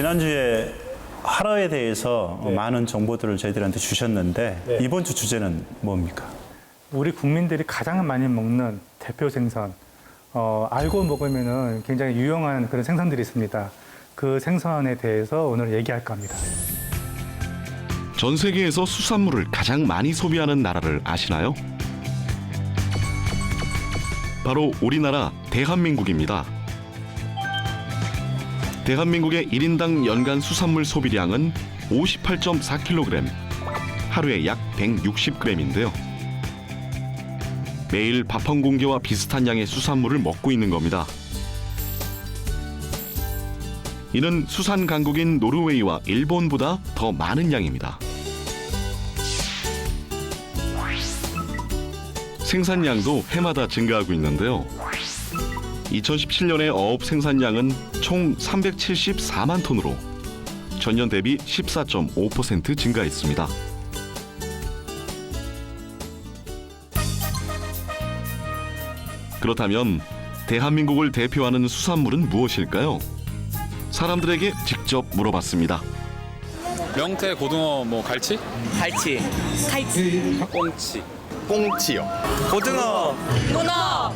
지난주에 하러에 대해서 네. 많은 정보들을 저희들한테 주셨는데 네. 이번 주 주제는 뭡니까? 우리 국민들이 가장 많이 먹는 대표 생선. 어, 알고 먹으면 굉장히 유용한 그런 생선들이 있습니다. 그 생선에 대해서 오늘 얘기할까 합니다. 전 세계에서 수산물을 가장 많이 소비하는 나라를 아시나요? 바로 우리나라 대한민국입니다. 대한민국의 1인당 연간 수산물 소비량은 58.4kg, 하루에 약 160g인데요. 매일 밥 한 공기와 비슷한 양의 수산물을 먹고 있는 겁니다. 이는 수산 강국인 노르웨이와 일본보다 더 많은 양입니다. 생산량도 해마다 증가하고 있는데요. 2017년의 어업 생산량은 총 374만 톤으로 전년 대비 14.5% 증가했습니다. 그렇다면 대한민국을 대표하는 수산물은 무엇일까요? 사람들에게 직접 물어봤습니다. 명태, 고등어, 뭐 갈치? 갈치, 꽁치. 꽁치요. 고등어, 문어,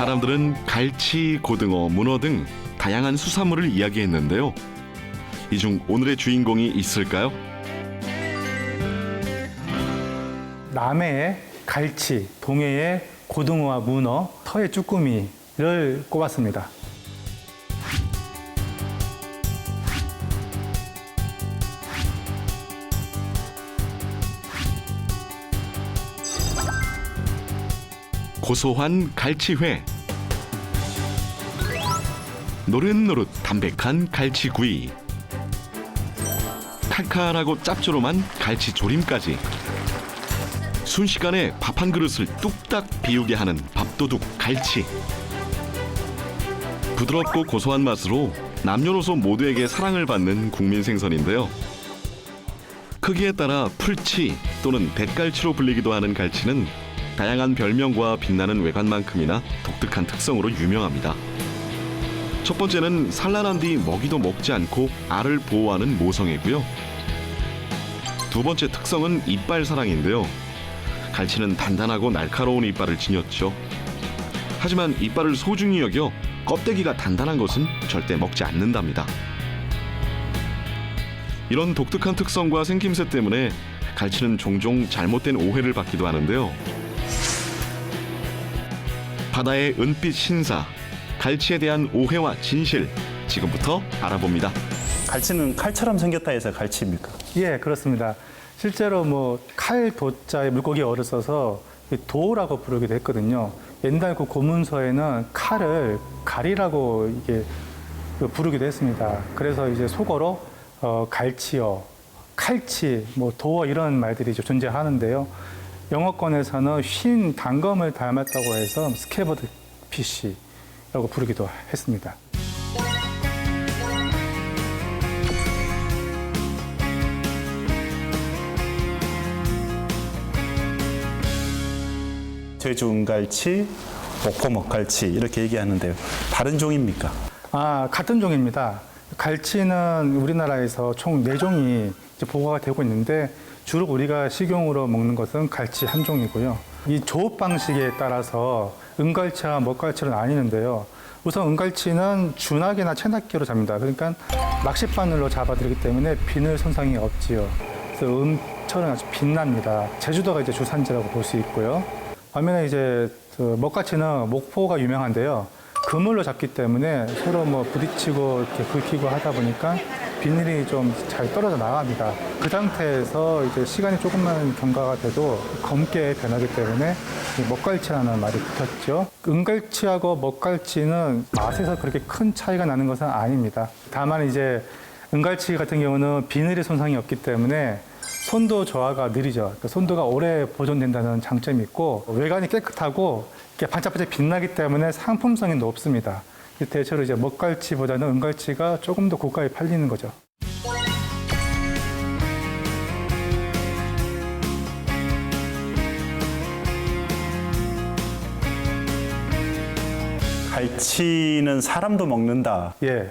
사람들은 갈치, 고등어, 문어 등 다양한 수산물을 이야기했는데요. 이 중 오늘의 주인공이 있을까요? 남해의 갈치, 동해의 고등어와 문어, 서해 쭈꾸미를 꼽았습니다. 고소한 갈치회, 노릇노릇 담백한 갈치구이, 칼칼하고 짭조름한 갈치조림까지 순식간에 밥 한 그릇을 뚝딱 비우게 하는 밥도둑 갈치. 부드럽고 고소한 맛으로 남녀노소 모두에게 사랑을 받는 국민 생선인데요. 크기에 따라 풀치 또는 대갈치로 불리기도 하는 갈치는 다양한 별명과 빛나는 외관만큼이나 독특한 특성으로 유명합니다. 첫 번째는 산란한 뒤 먹이도 먹지 않고 알을 보호하는 모성애고요. 두 번째 특성은 이빨 사랑인데요. 갈치는 단단하고 날카로운 이빨을 지녔죠. 하지만 이빨을 소중히 여겨 껍데기가 단단한 것은 절대 먹지 않는답니다. 이런 독특한 특성과 생김새 때문에 갈치는 종종 잘못된 오해를 받기도 하는데요. 바다의 은빛 신사, 갈치에 대한 오해와 진실, 지금부터 알아봅니다. 갈치는 칼처럼 생겼다 해서 갈치입니까? 예, 그렇습니다. 실제로 뭐 칼 도자에 물고기 어를 써서 이 도라고 부르기도 했거든요. 옛날 그 고문서에는 칼을 가리라고 이게 그 부르기도 했습니다. 그래서 이제 속어로 어, 갈치어, 칼치, 뭐 도어 이런 말들이 이제 존재하는데요. 영어권에서는 흰 단검을 닮았다고 해서 스케버드 피쉬라고 부르기도 했습니다. 제주 은갈치, 목포 먹갈치 이렇게 얘기하는데요. 다른 종입니까? 아, 같은 종입니다. 갈치는 우리나라에서 총 네종이 보고가 되고 있는데 주로 우리가 식용으로 먹는 것은 갈치 한 종이고요. 이 조업 방식에 따라서 은갈치와 먹갈치로 나뉘는데요. 우선 은갈치는 준하기나 채낚기로 잡니다. 그러니까 낚싯바늘로 잡아들이기 때문에 비늘 손상이 없지요. 그래서 음철은 아주 빛납니다. 제주도가 이제 주산지라고 볼 수 있고요. 반면에 이제 그 먹갈치는 목포가 유명한데요. 그물로 잡기 때문에 서로 뭐 부딪히고 이렇게 긁히고 하다 보니까 비늘이 좀 잘 떨어져 나갑니다. 그 상태에서 이제 시간이 조금만 경과가 돼도 검게 변하기 때문에 이 먹갈치라는 말이 붙었죠. 은갈치하고 먹갈치는 맛에서 그렇게 큰 차이가 나는 것은 아닙니다. 다만 이제 은갈치 같은 경우는 비늘이 손상이 없기 때문에 손도 저하가 느리죠. 그러니까 손도가 오래 보존된다는 장점이 있고 외관이 깨끗하고 반짝반짝 빛나기 때문에 상품성이 높습니다. 대체로 이제 먹갈치보다는 은갈치가 조금 더 고가에 팔리는 거죠. 갈치 갈치는 사람도 먹는다. 예.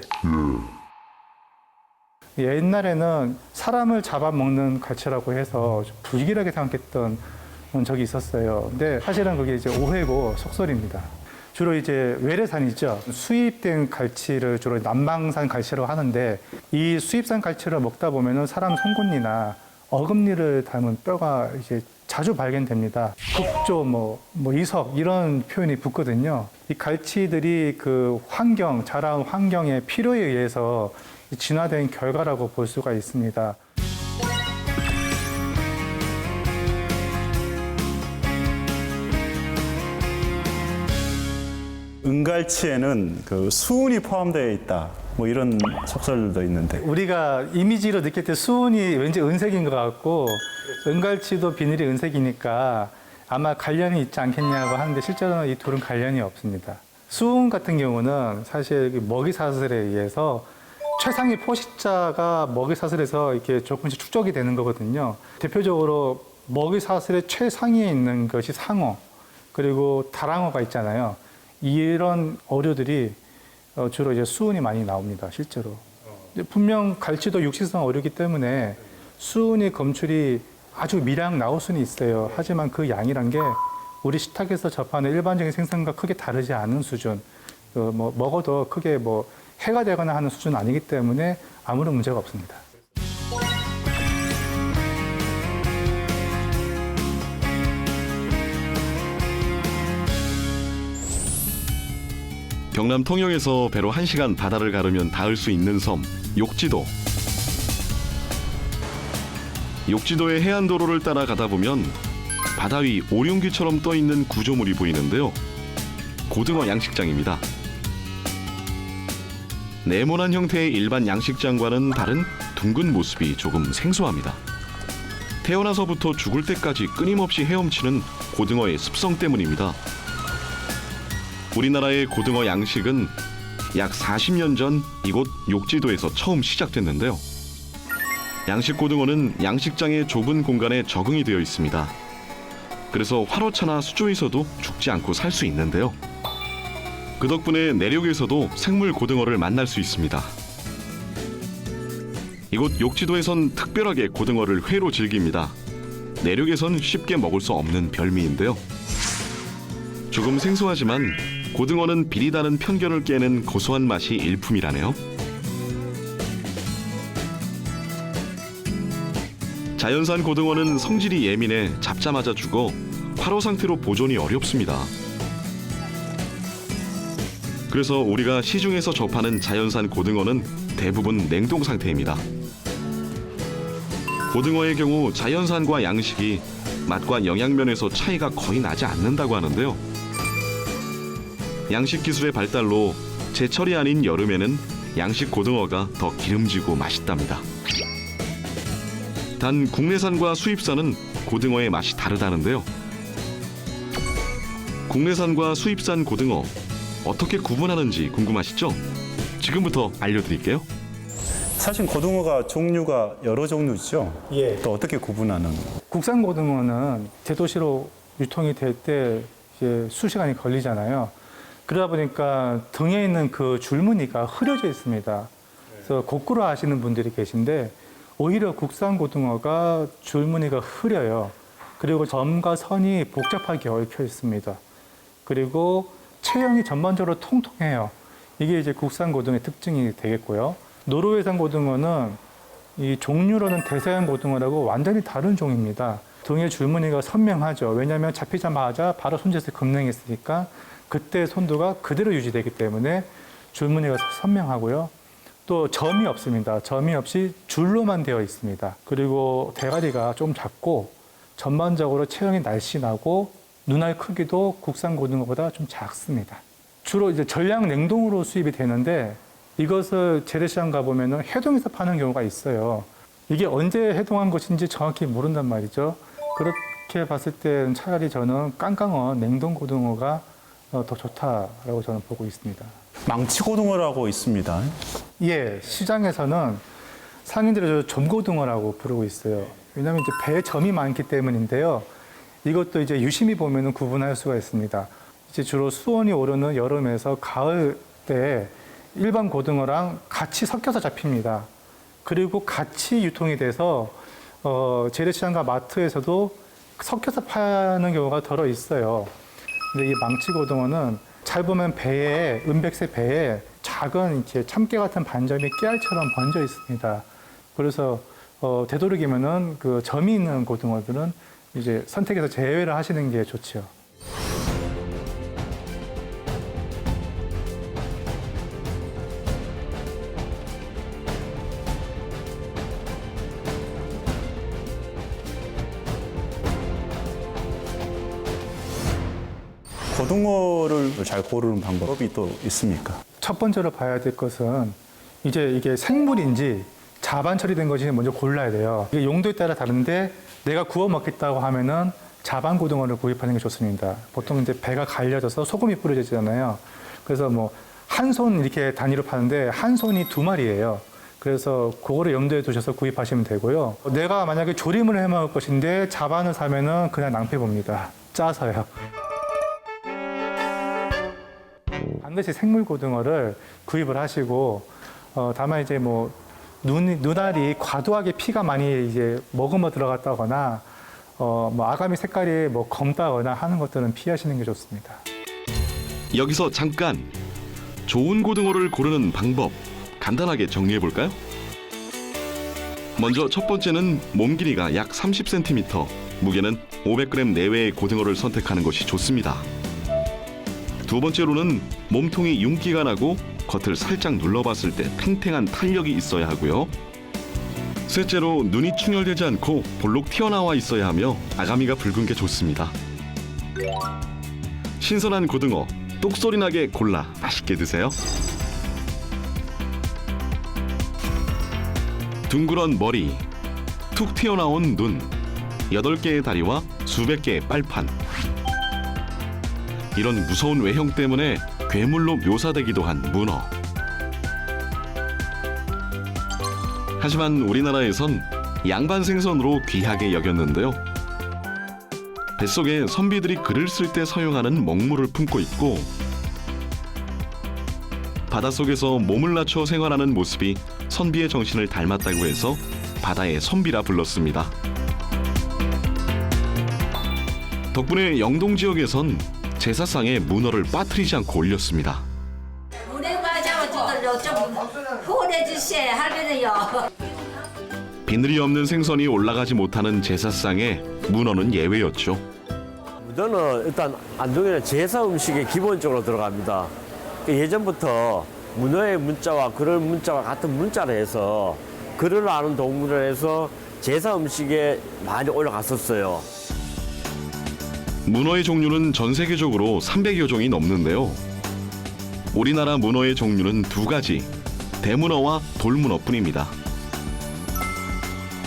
옛날에는 사람을 잡아먹는 갈치라고 해서 좀 불길하게 생각했던 적이 있었어요. 근데 사실은 그게 이제 오해고 속설입니다. 주로 이제 외래산이죠. 수입된 갈치를 주로 남방산 갈치라고 하는데 이 수입산 갈치를 먹다 보면은 사람 송곳니나 어금니를 닮은 뼈가 이제 자주 발견됩니다. 급조, 뭐, 뭐 이석 이런 표현이 붙거든요. 이 갈치들이 그 환경, 자라온 환경의 필요에 의해서 진화된 결과라고 볼 수가 있습니다. 은갈치에는 그 수은이 포함되어 있다. 뭐 이런 속설도 있는데 우리가 이미지로 느낄 때 수은이 왠지 은색인 것 같고 은갈치도 비늘이 은색이니까 아마 관련이 있지 않겠냐고 하는데 실제로는 이 둘은 관련이 없습니다. 수은 같은 경우는 사실 그 먹이 사슬에 의해서 최상위 포식자가 먹이 사슬에서 이렇게 조금씩 축적이 되는 거거든요. 대표적으로 먹이 사슬의 최상위에 있는 것이 상어 그리고 다랑어가 있잖아요. 이런 어류들이 어, 주로 이제 수은이 많이 나옵니다. 실제로. 분명 갈치도 육식성 어류기 때문에 수은이 검출이 아주 미량 나올 수는 있어요. 하지만 그 양이란 게 우리 식탁에서 접하는 일반적인 생선과 크게 다르지 않은 수준. 어, 뭐 먹어도 크게 뭐 해가 되거나 하는 수준은 아니기 때문에 아무런 문제가 없습니다. 경남 통영에서 배로 1시간 바다를 가르면 닿을 수 있는 섬 욕지도. 욕지도의 해안도로를 따라 가다 보면 바다 위 오룡귀처럼 떠 있는 구조물이 보이는데요. 고등어 양식장입니다. 네모난 형태의 일반 양식장과는 다른 둥근 모습이 조금 생소합니다. 태어나서부터 죽을 때까지 끊임없이 헤엄치는 고등어의 습성 때문입니다. 우리나라의 고등어 양식은 약 40년 전 이곳 욕지도에서 처음 시작됐는데요. 양식 고등어는 양식장의 좁은 공간에 적응이 되어 있습니다. 그래서 화로차나 수조에서도 죽지 않고 살 수 있는데요. 그 덕분에 내륙에서도 생물 고등어를 만날 수 있습니다. 이곳 욕지도에선 특별하게 고등어를 회로 즐깁니다. 내륙에선 쉽게 먹을 수 없는 별미인데요. 조금 생소하지만 고등어는 비리다는 편견을 깨는 고소한 맛이 일품이라네요. 자연산 고등어는 성질이 예민해 잡자마자 죽어 화로 상태로 보존이 어렵습니다. 그래서 우리가 시중에서 접하는 자연산 고등어는 대부분 냉동 상태입니다. 고등어의 경우 자연산과 양식이 맛과 영양면에서 차이가 거의 나지 않는다고 하는데요. 양식 기술의 발달로 제철이 아닌 여름에는 양식 고등어가 더 기름지고 맛있답니다. 단 국내산과 수입산은 고등어의 맛이 다르다는데요. 국내산과 수입산 고등어 어떻게 구분하는지 궁금하시죠? 지금부터 알려드릴게요. 사실 고등어가 종류가 여러 종류죠. 예. 또 어떻게 구분하는? 국산 고등어는 대도시로 유통이 될 때 수시간이 걸리잖아요. 그러다 보니까 등에 있는 그 줄무늬가 흐려져 있습니다. 그래서 거꾸로 아시는 분들이 계신데 오히려 국산 고등어가 줄무늬가 흐려요. 그리고 점과 선이 복잡하게 얽혀 있습니다. 그리고 체형이 전반적으로 통통해요. 이게 이제 국산 고등어의 특징이 되겠고요. 노르웨이산 고등어는 이 종류로는 대서양 고등어라고 완전히 다른 종입니다. 등의 줄무늬가 선명하죠. 왜냐하면 잡히자마자 바로 손짓을 급능했으니까 그때 손도가 그대로 유지되기 때문에 줄무늬가 선명하고요. 또 점이 없습니다. 점이 없이 줄로만 되어 있습니다. 그리고 대가리가 좀 작고 전반적으로 체형이 날씬하고 눈알 크기도 국산 고등어보다 좀 작습니다. 주로 이제 전량 냉동으로 수입이 되는데 이것을 재래시장 가보면 해동해서 파는 경우가 있어요. 이게 언제 해동한 것인지 정확히 모른단 말이죠. 그렇게 봤을 때 차라리 저는 깡깡어 냉동 고등어가 어, 더 좋다라고 저는 보고 있습니다. 망치 고등어라고 있습니다. 예, 시장에서는 상인들을 점고등어라고 부르고 있어요. 왜냐하면 이제 배에 점이 많기 때문인데요. 이것도 이제 유심히 보면 구분할 수가 있습니다. 이제 주로 수온이 오르는 여름에서 가을 때 일반 고등어랑 같이 섞여서 잡힙니다. 그리고 같이 유통이 돼서 어, 재래시장과 마트에서도 섞여서 파는 경우가 덜어 있어요. 근데 이 망치 고등어는 잘 보면 배에 은백색 배에 작은 이렇게 참깨 같은 반점이 깨알처럼 번져 있습니다. 그래서 어, 되도록이면은 그 점이 있는 고등어들은 이제 선택해서 제외를 하시는 게 좋죠. 고등어를 잘 고르는 방법이 또 있습니까? 첫 번째로 봐야 될 것은 이제 이게 생물인지 자반 처리된 것인지 먼저 골라야 돼요. 이게 용도에 따라 다른데 내가 구워 먹겠다고 하면은 자반 고등어를 구입하는 게 좋습니다. 보통 이제 배가 갈려져서 소금이 뿌려지잖아요. 그래서 뭐 한 손 이렇게 단위로 파는데 한 손이 두 마리예요. 그래서 그거를 염두에 두셔서 구입하시면 되고요. 내가 만약에 조림을 해 먹을 것인데 자반을 사면은 그냥 낭패 봅니다. 짜서요. 반드시 생물 고등어를 구입을 하시고 어, 다만 이제 뭐 눈, 눈알이 과도하게 피가 많이 이제 머금어 들어갔다거나 어, 뭐 아가미 색깔이 뭐 검다거나 하는 것들은 피하시는 게 좋습니다. 여기서 잠깐 좋은 고등어를 고르는 방법 간단하게 정리해 볼까요? 먼저 첫 번째는 몸 길이가 약 30cm, 무게는 500g 내외의 고등어를 선택하는 것이 좋습니다. 두 번째로는 몸통이 윤기가 나고 겉을 살짝 눌러봤을 때 탱탱한 탄력이 있어야 하고요. 셋째로 눈이 충혈되지 않고 볼록 튀어나와 있어야 하며 아가미가 붉은 게 좋습니다. 신선한 고등어 똑소리 나게 골라 맛있게 드세요. 둥그런 머리, 툭 튀어나온 눈, 여덟 개의 다리와 수백 개의 빨판. 이런 무서운 외형 때문에 괴물로 묘사되기도 한 문어. 하지만 우리나라에선 양반 생선으로 귀하게 여겼는데요. 뱃속에 선비들이 글을 쓸 때 사용하는 먹물을 품고 있고 바닷속에서 몸을 낮춰 생활하는 모습이 선비의 정신을 닮았다고 해서 바다의 선비라 불렀습니다. 덕분에 영동 지역에선 제사상에 문어를 빠뜨리지 않고 올렸습니다. 문에 좀. 비늘이 없는 생선이 올라가지 못하는 제사상에 문어는 예외였죠. 문어는 일단 안동에는 제사 음식에 기본적으로 들어갑니다. 그 예전부터 문어의 문자와 그럴 문자와 같은 문자를 해서 글을 아는 동물을 해서 제사 음식에 많이 올라갔었어요. 문어의 종류는 전 세계적으로 300여 종이 넘는데요. 우리나라 문어의 종류는 두 가지, 대문어와 돌문어뿐입니다.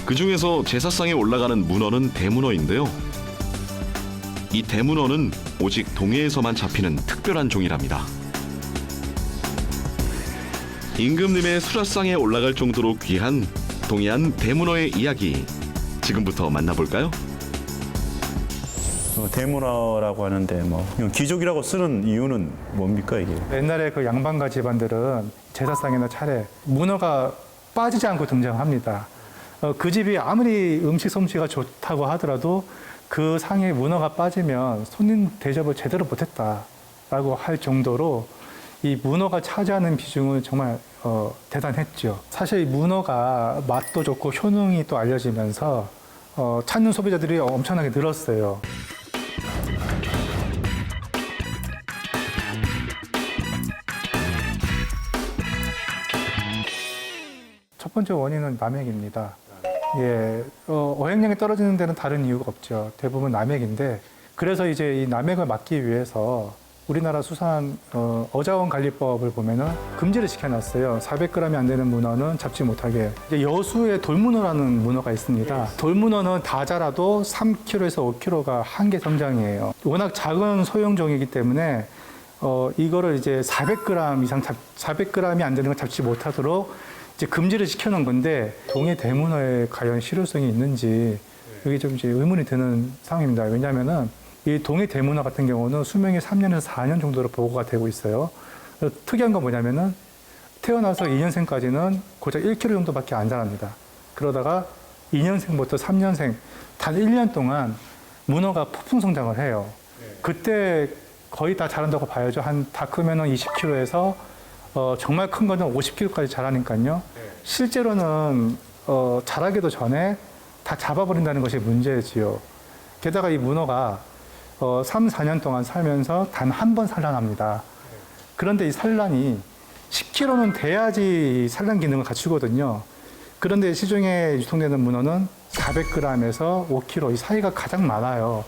그 중에서 제사상에 올라가는 문어는 대문어인데요. 이 대문어는 오직 동해에서만 잡히는 특별한 종이랍니다. 임금님의 수라상에 올라갈 정도로 귀한 동해안 대문어의 이야기 지금부터 만나볼까요? 어, 대문어라고 하는데 뭐 이건 귀족이라고 쓰는 이유는 뭡니까 이게? 옛날에 그 양반가 집안들은 제사상이나 차례 문어가 빠지지 않고 등장합니다. 어, 그 집이 아무리 음식 솜씨가 좋다고 하더라도 그 상에 문어가 빠지면 손님 대접을 제대로 못했다라고 할 정도로 이 문어가 차지하는 비중은 정말 어, 대단했죠. 사실 이 문어가 맛도 좋고 효능이 또 알려지면서 어, 찾는 소비자들이 엄청나게 늘었어요. 첫 번째 원인은 남획입니다. 예, 어, 어획량이 떨어지는 데는 다른 이유가 없죠. 대부분 남획인데, 그래서 이제 이 남획을 막기 위해서 우리나라 수산 어, 어자원 관리법을 보면은 금지를 시켜놨어요. 400g이 안 되는 문어는 잡지 못하게. 이제 여수에 돌문어라는 문어가 있습니다. 돌문어는 다 자라도 3kg에서 5kg가 한계 성장이에요. 워낙 작은 소형종이기 때문에 어, 이거를 이제 400g 이상 잡, 400g이 안 되는 걸 잡지 못하도록 이제 금지를 시켜놓은 건데 동해 대문어에 과연 실효성이 있는지 이게 좀 이제 의문이 드는 상황입니다. 왜냐하면은 이 동해 대문화 같은 경우는 수명이 3년에서 4년 정도로 보고가 되고 있어요. 특이한 건 뭐냐면은 태어나서 2년생까지는 고작 1kg 정도밖에 안 자랍니다. 그러다가 2년생부터 3년생 단 1년 동안 문어가 폭풍 성장을 해요. 그때 거의 다 자란다고 봐야죠. 한 다 크면은 20kg에서 어, 정말 큰 거는 50kg까지 자라니까요. 실제로는 어, 자라기도 전에 다 잡아버린다는 것이 문제지요. 게다가 이 문어가 어, 3, 4년 동안 살면서 단 한 번 산란합니다. 그런데 이 산란이 10kg는 돼야지 이 산란 기능을 갖추거든요. 그런데 시중에 유통되는 문어는 400g에서 5kg 이 사이가 가장 많아요.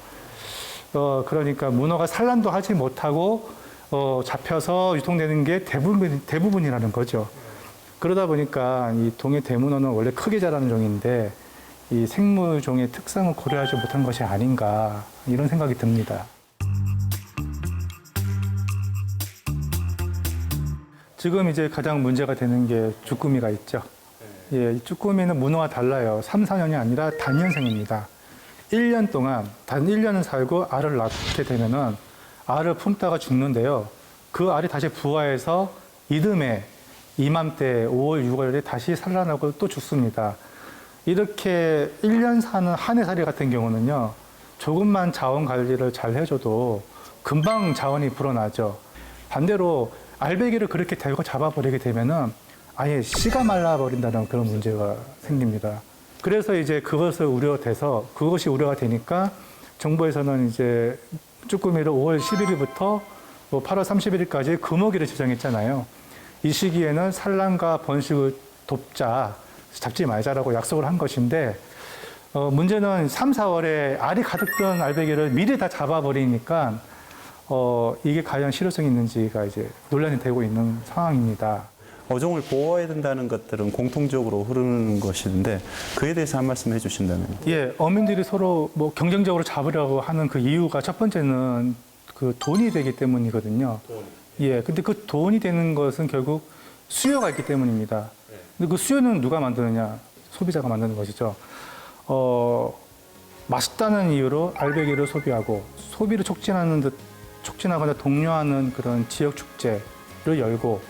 어, 그러니까 문어가 산란도 하지 못하고 어, 잡혀서 유통되는 게 대부분, 대부분이라는 거죠. 그러다 보니까 이 동해 대문어는 원래 크게 자라는 종인데 이 생물종의 특성을 고려하지 못한 것이 아닌가 이런 생각이 듭니다. 지금 이제 가장 문제가 되는 게 주꾸미가 있죠. 예, 이 쭈꾸미는 문어와 달라요. 3, 4년이 아니라 단년생입니다. 1년 동안, 단 1년을 살고 알을 낳게 되면은 알을 품다가 죽는데요. 그 알이 다시 부화해서 이듬해, 이맘때 5월, 6월에 다시 산란하고 또 죽습니다. 이렇게 1년 사는 한 해살이 같은 경우는요, 조금만 자원 관리를 잘 해줘도 금방 자원이 불어나죠. 반대로 알배기를 그렇게 대고 잡아버리게 되면은 아예 씨가 말라버린다는 그런 문제가 생깁니다. 그래서 이제 그것을 우려돼서 그것이 우려가 되니까 정부에서는 이제 쭈꾸미를 5월 11일부터 뭐 8월 31일까지 금어기를 지정했잖아요. 이 시기에는 산란과 번식을 돕자, 잡지 말자라고 약속을 한 것인데 어, 문제는 3, 4월에 알이 가득 든 알배기를 미리 다 잡아버리니까 어, 이게 과연 실효성이 있는지가 이제 논란이 되고 있는 상황입니다. 어종을 보호해야 된다는 것들은 공통적으로 흐르는 것인데 그에 대해서 한 말씀 해주신다면 예, 어민들이 서로 뭐 경쟁적으로 잡으려고 하는 그 이유가 첫 번째는 그 돈이 되기 때문이거든요. 예, 근데 그 돈이 되는 것은 결국 수요가 있기 때문입니다. 근데 그 수요는 누가 만드느냐? 소비자가 만드는 것이죠. 어, 맛있다는 이유로 알배기를 소비하고 소비를 촉진하는 듯 촉진하거나 독려하는 그런 지역 축제를 열고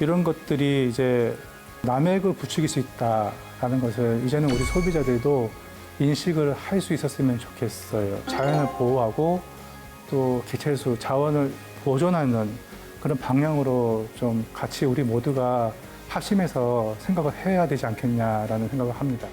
이런 것들이 이제 남획을 부추길 수 있다라는 것을 이제는 우리 소비자들도 인식을 할 수 있었으면 좋겠어요. 자연을 보호하고 또 개체수 자원을 보존하는 그런 방향으로 좀 같이 우리 모두가 합심해서 생각을 해야 되지 않겠냐라는 생각을 합니다.